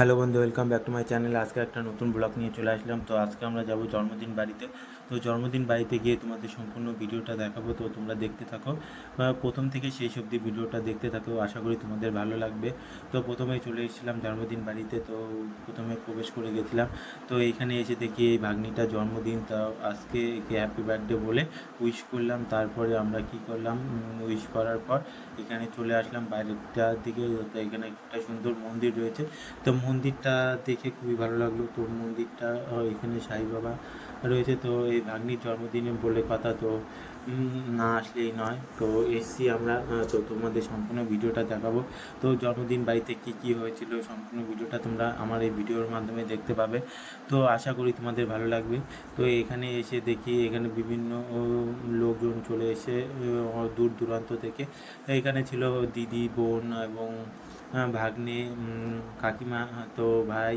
Hello বন্ধু welcome back to my channel আজকে একটা নতুন ব্লগ নিয়ে চলে আসলাম। তো আজকে আমরা যাব জন্মদিন বাড়িতে। তো জন্মদিন বাড়িতে গিয়ে তোমাদের সম্পূর্ণ ভিডিওটা দেখাবো, তো তোমরা দেখতে থাকো। প্রথম থেকে শেষ অবধি ভিডিওটা দেখতে থাকো, আশা করি তোমাদের ভালো লাগবে। তো প্রথমে চলে এসেছিলাম জন্মদিন বাড়িতে, তো প্রথমে প্রবেশ করে গেছিলাম। তো এইখানে এসে দেখি এই ভাগ্নিটা জন্মদিন, তা আজকে একে হ্যাপি বার্থডে বলে উইশ করলাম। তারপরে আমরা কি করলাম? উইশ করার পর এখানে চলে আসলাম বাইরেটার দিকে। এখানে একটা সুন্দর মন্দির রয়েছে। তো মন্দিরটা দেখে খুবই ভালো লাগল। তো মন্দিরটা এখানে সাই বাবা রয়েছে, তো এই ভাগ্নির জন্মদিনে বলে কথা তো না আসলেই নয়। তো এসছি আমরা তো তোমাদের সম্পূর্ণ ভিডিওটা দেখাবো। তো জন্মদিন বাড়িতে কি কি হয়েছিল, সম্পূর্ণ ভিডিওটা তোমরা আমার এই ভিডিওর মাধ্যমে দেখতে পাবে। তো আশা করি তোমাদের ভালো লাগবে। তো এখানে এসে দেখি, এখানে বিভিন্ন লোকজন চলে এসে দূর দূরান্ত থেকে, এখানে ছিল দিদি, বোন এবং ভাগ্নে কাকিমা, তো ভাই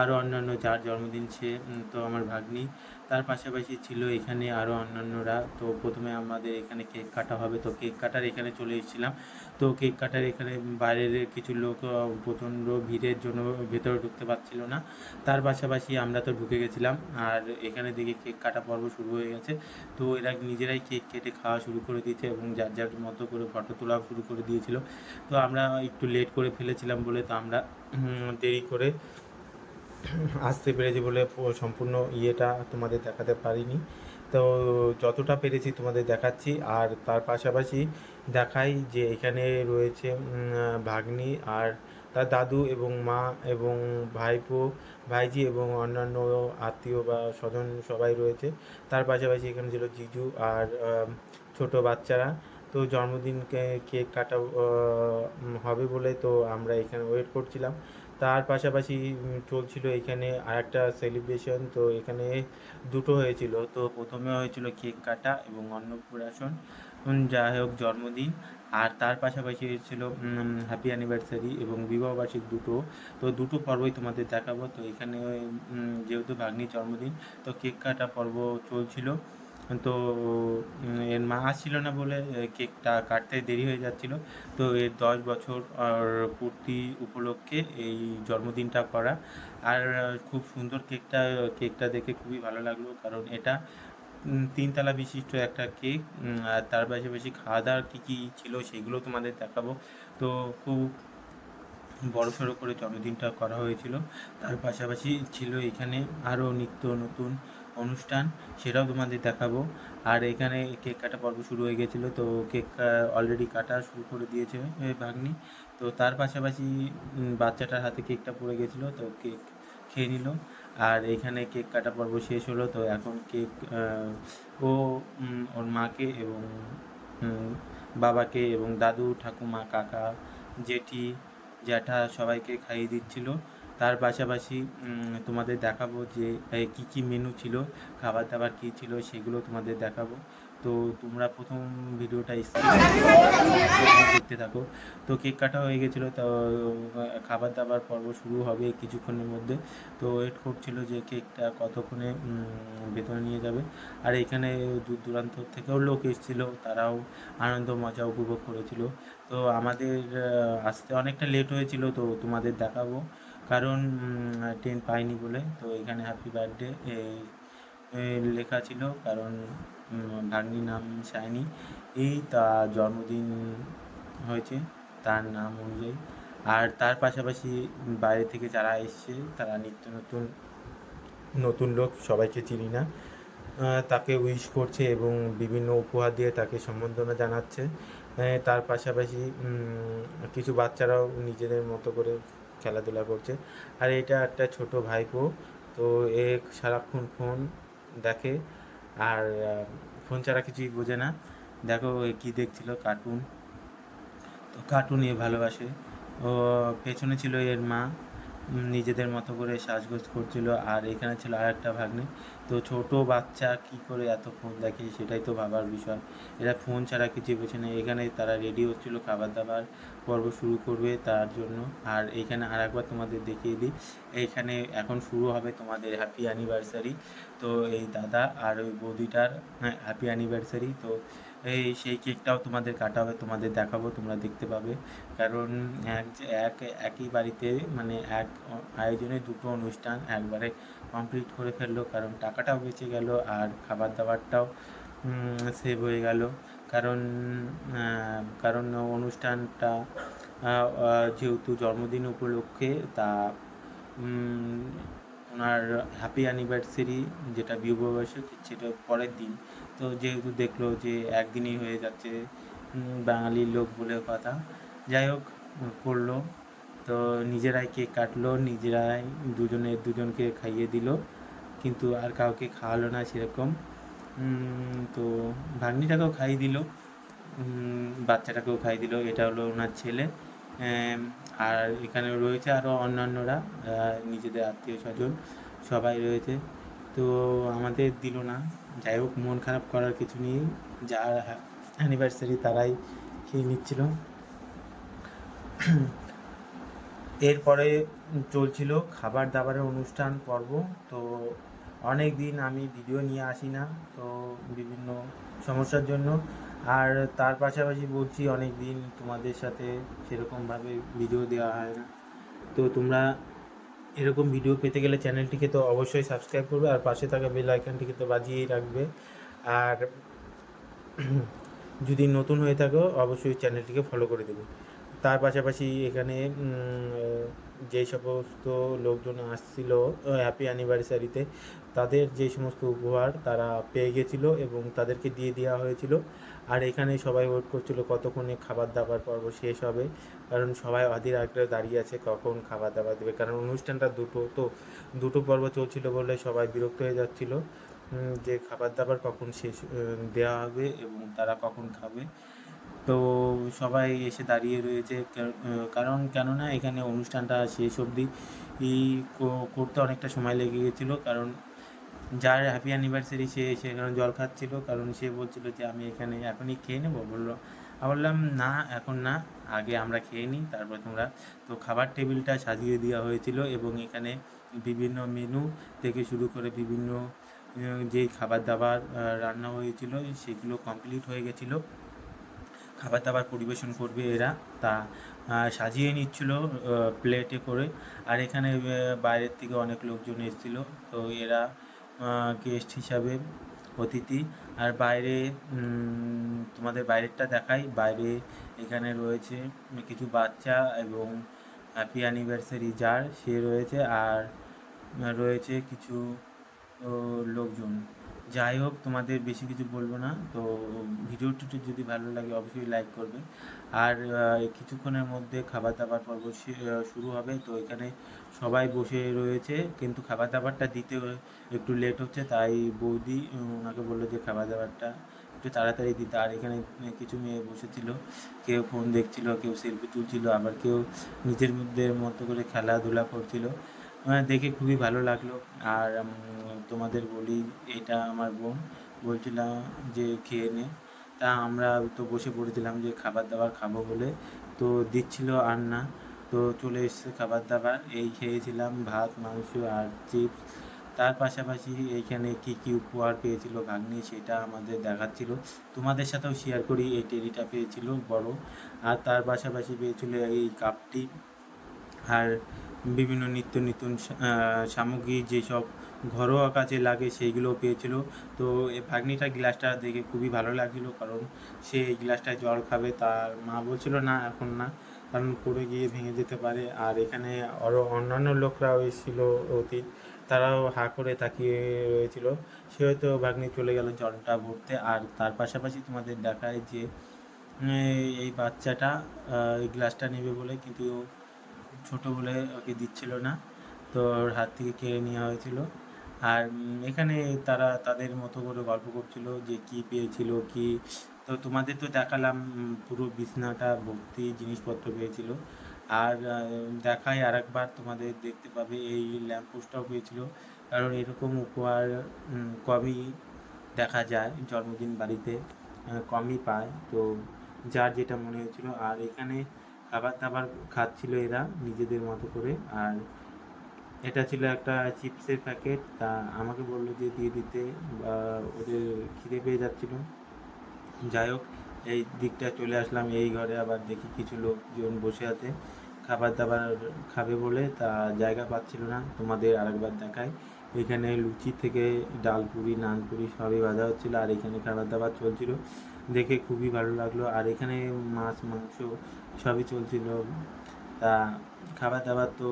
আরও অন্যান্য যার জন্মদিন সে তো আমার ভাগ্নি। তার পাশাপাশি ছিল এখানে আরও অন্যান্যরা। তো প্রথমে আমাদের এখানে কেক কাটা হবে। তো কেক কাটার এখানে চলে এসেছিলাম। তো কেক কাটার এখানে বাইরের কিছু লোক প্রচণ্ড ভিড়ের জন্য ভেতরে ঢুকতে পারছিল না। তার পাশাপাশি আমরা তো ঢুকে গেছিলাম আর এখানে দেখি কেক কাটা পর্ব শুরু হয়ে গেছে। তো এরা নিজেরাই কেক কেটে খাওয়া শুরু করে দিয়েছে এবং যার যার মতো করে ফটো তোলা শুরু করে দিয়েছিল। তো আমরা একটু লেট করে ফেলেছিলাম বলে তো আমরা দেরি করে আসতে পেরেছি বলে সম্পূর্ণ ইয়েটা তোমাদের দেখাতে পারিনি। তো যতটা পেরেছি তোমাদের দেখাচ্ছি। আর তার পাশাপাশি দেখাই যে এখানে রয়েছে ভাগ্নি আর তার দাদু এবং মা এবং ভাইপো, ভাইজি এবং অন্যান্য আত্মীয় বা স্বজন সবাই রয়েছে। তার পাশাপাশি এখানে ছিল জিজু আর ছোট বাচ্চারা। তো জন্মদিনকে কেক কাটা হবে বলে তো আমরা এখানে ওয়েট করছিলাম। তার পাশাপাশি চলছিল এখানে আরেকটা সেলিব্রেশন তো এখানে দুটো হয়েছিল। তো প্রথমে হয়েছিল কেক কাটা এবং অন্নপ্রাশন। যাই হোক, জন্মদিন। আর তার পাশাপাশি হয়েছিল হ্যাপি অ্যানিভার্সারি এবং বিবাহবার্ষিক দুটো। তো দুটো পর্বই তোমাদের দেখাবো। তো এখানে যেহেতু ভাগ্নির জন্মদিন, তো কেক কাটা পর্ব চলছিল। তো এর মা আসছিল না বলে কেকটা কাটতে দেরি হয়ে যাচ্ছিল। তো এর দশ বছর পূর্তি উপলক্ষে এই জন্মদিনটা করা। আর খুব সুন্দর কেকটা কেকটা দেখে খুবই ভালো লাগল। কারণ এটা তিনতলা বিশিষ্ট একটা কেক আর তার পাশাপাশি খাওয়া দাওয়ার কী কী ছিল সেগুলো তোমাদের দেখাবো। তো খুব বড় সড়ো করে জন্মদিনটা করা হয়েছিল। তার পাশাপাশি ছিল এখানে আরও নিত্য নতুন অনুষ্ঠান, সেটাও তোমাদের দেখাবো। আর এখানে কেক কাটা পর্ব শুরু হয়ে গেছিল, তো কেক অলরেডি কাটা শুরু করে দিয়েছে ভাগ্নি। তো তার পাশাপাশি বাচ্চাটার হাতে কেকটা পড়ে গেছিল, তো কেক খেয়ে নিল। আর এখানে কেক কাটা পর্ব শেষ হলো, তো এখন কেক ও ওর মাকে এবং বাবাকে এবং দাদু, ঠাকুমা, কাকা, জেঠি, জ্যাঠা সবাইকে খাইয়ে দিচ্ছিল। তার পাশাপাশি তোমাদের দেখাবো যে কী কী মেনু ছিল খাবার দাবার কী ছিল, সেগুলো তোমাদের দেখাবো। তো তোমরা প্রথম ভিডিওটা দেখতে থাকো। তো কেক কাটা হয়ে গেছিল, তো খাবার দাবার পর্ব শুরু হবে কিছুক্ষণের মধ্যে। তো ওয়েট করছিল যে কেকটা কতক্ষণে ভেতরে নিয়ে যাবে। আর এখানে দূর দূরান্ত থেকেও লোক এসেছিল, তারাও আনন্দ, মজা উপভোগ করেছিল। তো আমাদের আসতে অনেকটা লেট হয়েছিল, তো তোমাদের দেখাবো। কারণ ট্রেন পাইনি বলে। তো এখানে হ্যাপি বার্থডে লেখা ছিল। কারণ উম, ভাগ্নির নাম শাইনি এই তার জন্মদিন হয়েছে তার নাম অনুযায়ী। আর তার পাশাপাশি বাইরে থেকে যারা এসছে তারা নিত্য নতুন নতুন লোক সবাইকে চিনি না। তাকে উইশ করছে এবং বিভিন্ন উপহার দিয়ে তাকে সম্বর্ধনা জানাচ্ছে। তার পাশাপাশি কিছু বাচ্চারাও নিজেদের মতো করে খেলাধুলা করছে। আর এটা একটা ছোট ভাইপো, তো এ সারাক্ষণ ফোন দেখে। আর ফোন ছাড়া কিছুই বোঝে না। দেখো কি দেখছিল কার্টুন তো কার্টুন এ ভালোবাসে। ও, পেছনে ছিল এর মা। নিজেদের মতো করে সাজগোজ করছিল। আর এখানে ছিল আর একটা ভাগ্নে। তো ছোট বাচ্চা কি করে এত ফোন দেখে সেটাই তো ভাবার বিষয়। এরা ফোন ছাড়া কিছু বোঝে না। এখানে তারা রেডি হচ্ছিল, খাবার দাবার, পর্ব শুরু করবে তার জন্য। আর এইখানে আর একবার তোমাদের দেখিয়ে দিই। এইখানে এখন শুরু হবে তোমাদের হ্যাপি অ্যানিভার্সারি তো এই দাদা আর ওই বৌদিটার হ্যাঁ হ্যাপি অ্যানিভার্সারি তো এই সেই কেকটাও তোমাদের কাটা হবে তোমাদের দেখাবো, তোমরা দেখতে পাবে। কারণ এক এক, একই বাড়িতে মানে এক আয়োজনে দুটো অনুষ্ঠান একবারে কমপ্লিট করে ফেলল। কারণ টাকাটাও বেঁচে গেল আর খাবার দাবারটাও সেভ হয়ে গেল। কারণ কারণ অনুষ্ঠানটা যেহেতু জন্মদিন উপলক্ষে, তা ওনার হ্যাপি অ্যানিভার্সারি যেটা বিবাহবার্ষিক সেটা পরের দিন। তো যেহেতু দেখল যে একদিনই হয়ে যাচ্ছে বাঙালির লোক বলে কথা। যাই হোক, করল। তো নিজেরাই কেক কাটলো, নিজেরাই দুজনে দুজনকে খাইয়ে দিল। কিন্তু আর কাউকে খাওয়ালো না সেরকম। তো ভাগ্নিটাকেও খাইয়ে দিল। বাচ্চাটাকেও খাইয়ে দিল। এটা হলো ওনার ছেলে। আর এখানে রয়েছে আরও অন্যান্যরা নিজেদের আত্মীয় স্বজন সবাই রয়েছে। তো আমাদের দিল না। যাই হোক, মন খারাপ করার কিছু নেই। যার অ্যানিভার্সারি তারাই খেয়ে নিচ্ছিল। এরপরে চলছিল খাবার দাবারের অনুষ্ঠান পর্ব। তো অনেক দিন আমি ভিডিও নিয়ে আসি না, তো বিভিন্ন সমস্যার জন্য। আর তার পাশাপাশি বলছি, অনেক দিন তোমাদের সাথে সেরকমভাবে ভিডিও দেওয়া হয় না। তো তোমরা এরকম ভিডিও পেতে গেলে চ্যানেলটিকে তো অবশ্যই সাবস্ক্রাইব করবে আর পাশে থাকা বেল আইকনটিকে তো বাজিয়েই রাখবে। আর যদি নতুন হয়ে থাকো, অবশ্যই চ্যানেলটিকে ফলো করে দেবে। তার পাশাপাশি এখানে যে সমস্ত লোকজন আসছিল হ্যাপি অ্যানিভার্সারিতে তাদের যে সমস্ত উপহার তারা পেয়ে গেছিল এবং তাদেরকে দিয়ে দেওয়া হয়েছিল। আর এখানে সবাই ওয়েট করছিল কতক্ষণে খাবার দাবার পর্ব শেষ হবে। কারণ সবাই অধীর আগ্রহে দাঁড়িয়ে আছে কখন খাবার দাবার দেবে। কারণ অনুষ্ঠানটা দুটো, তো দুটো পর্ব চলছিল বলে সবাই বিরক্ত হয়ে যাচ্ছিল যে খাবার দাবার কখন শেষ দেওয়া হবে এবং তারা কখন খাবে। তো সবাই এসে দাঁড়িয়ে রয়েছে। কারণ কেননা এখানে অনুষ্ঠানটা শেষ অবধি করতে অনেকটা সময় লেগে গেছিল। কারণ যার হ্যাপি অ্যানিভার্সারি সে সেখানে জল খাচ্ছিল, কারণ সে বলছিল যে আমি এখানে এখনই খেয়ে নেব। বলল, আমি বললাম, না, এখন না, আগে আমরা খেয়ে নিই, তারপর তোমরা তো খাবার টেবিলটা সাজিয়ে দেওয়া হয়েছিল এবং এখানে বিভিন্ন মেনু থেকে শুরু করে বিভিন্ন যে খাবার দাবার রান্না হয়েছিল, সেগুলো কমপ্লিট হয়ে গেছিল। খাবার দাবার পরিবেশন করবে এরা, তা সাজিয়ে নিচ্ছিল প্লেটে করে। আর এখানে বাইরের থেকে অনেক লোকজন এসেছিল, তো এরা গেস্ট হিসাবে অতিথি। আর বাইরে তোমাদের বাইরেরটা দেখাই। বাইরে এখানে রয়েছে কিছু বাচ্চা এবং হ্যাপি অ্যানিভার্সারি যার সে রয়েছে। আর রয়েছে কিছু লোকজন। যাই হোক, তোমাদের বেশি কিছু বলব না। তো ভিডিওটি যদি ভালো লাগে, অবশ্যই লাইক করবে। আর কিছুক্ষণের মধ্যে খাবার দাবার পর্ব শুরু হবে। তো এখানে সবাই বসে রয়েছে, কিন্তু খাবার দাবারটা দিতে একটু লেট হচ্ছে, তাই বৌদি ওনাকে বলল যে খাবার দাবারটা একটু তাড়াতাড়ি দিতে। আর এখানে কিছু মেয়ে বসেছিল, কেউ ফোন দেখছিল, কেউ সেলফি তুলছিল, আবার কেউ নিজের মধ্যে মতো করে খেলাধুলা করছিল। দেখে খুবই ভালো লাগল। আর তোমাদের বলি, এটা আমার বোন, বলছিলাম যে খেয়ে নে। তা আমরা তো বসে পড়েছিলাম যে খাবার দাবার খাব বলে, তো দিচ্ছিল আর না। তো চলে এসছে খাবার দাবার। এই খেয়েছিলাম ভাত, মাংস আর চিপস। তার পাশাপাশি এইখানে কি কি উপহার পেয়েছিল ভাগ্নি সেটা আমাদের দেখাচ্ছিল। তোমাদের সাথেও শেয়ার করি, এই টেরিটা পেয়েছিল বড়। আর তার পাশাপাশি পেয়েছিল এই কাপটি। আর বিভিন্ন নিত্য নতুন সামগ্রী যেসব ঘরোয়া কাজে লাগে সেইগুলোও পেয়েছিল। তো এই ভাগ্নিটা গ্লাসটা দেখে খুবই ভালো লাগছিল কারণ সে এই গ্লাসটায় জল খাবে। তার মা বলছিল, না, এখন না। কারণ পড়ে গিয়ে ভেঙে যেতে পারে। আর এখানে আরও অন্যান্য লোকরাও এসেছিল অতীত, তারাও হা করে তাকিয়ে রয়েছিল। সে হয়তো ভাগ্নি চলে গেল জলটা ভরতে। আর তার পাশাপাশি তোমাদের দেখায় যে এই বাচ্চাটা এই গ্লাসটা নেবে বলে কিন্তু ছোট বলে ওকে দিচ্ছিল না। তো ওর হাত থেকে কেড়ে নেওয়া হয়েছিল। আর এখানে তারা তাদের মতো করে গল্প করছিল যে কি পেয়েছিল, কি তো তোমাদের তো দেখালাম পুরো বিছনাটা, ভর্তি জিনিসপত্র পেয়েছিল আর দেখাই আর একবার তোমাদের দেখতে পাবে, এই ল্যাম্পপোস্টটাও পেয়েছিল কারণ এরকম উপহার কমই দেখা যায়, জন্মদিন বাড়িতে কমই পায়। তো যার যেটা মনে হয়েছিল, আর এখানে খাবার দাবার খাচ্ছিল এরা নিজেদের মতো করে। আর এটা ছিল একটা চিপসের প্যাকেট, তা আমাকে বলল যে দিয়ে দিতে, বা ওদের খিদে পেয়ে যাচ্ছিল। যাই হোক, এই দিকটা চলে আসলাম, এই ঘরে আবার দেখি কিছু লোকজন বসে আছে। খাবার দাবার খাবে বলে তা জায়গা পাচ্ছিল না, তোমাদের আরেকবার দেখায় এখানে লুচি থেকে ডাল পুরি, নান পুরি সবই বাজা হচ্ছিল, আর এখানে খাবার দাবার চলছিল। দেখে খুবই ভালো লাগল, আর এখানে মাছ, মাংস সবই চলছিল। তা খাবার দাবার তো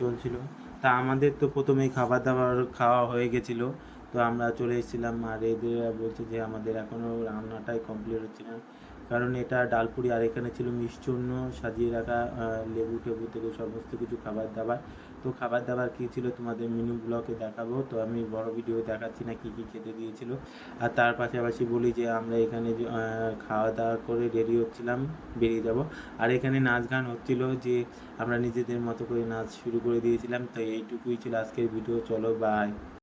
চলছিল। তা আমাদের তো প্রথমেই খাবার দাবার খাওয়া হয়ে গেছিল। তো আমরা চলে এসেছিলাম আর এদের বলছে যে আমাদের এখনও রান্নাটাই কমপ্লিট হচ্ছে না। কারণ এটা ডালপুরি আর এখানে ছিল মিষ্টান্ন, সাজিয়ে রাখা লেবু টেবু থেকে সমস্ত কিছু খাবার দাবার। তো খাবার দাবার কী ছিল তোমাদের মেনু ব্লকে দেখাবো। তো আমি বড় ভিডিও দেখাচ্ছি না কী কী খেতে দিয়েছিল। আর তার পাশাপাশি বলি যে আমরা এখানে খাওয়া দাওয়া করে রেডি হচ্ছিলাম, বেরিয়ে যাব। আর এখানে নাচ গান হচ্ছিল যে আমরা নিজেদের মতো করে নাচ শুরু করে দিয়েছিলাম। তো এইটুকুই ছিল আজকের ভিডিও চলো বাই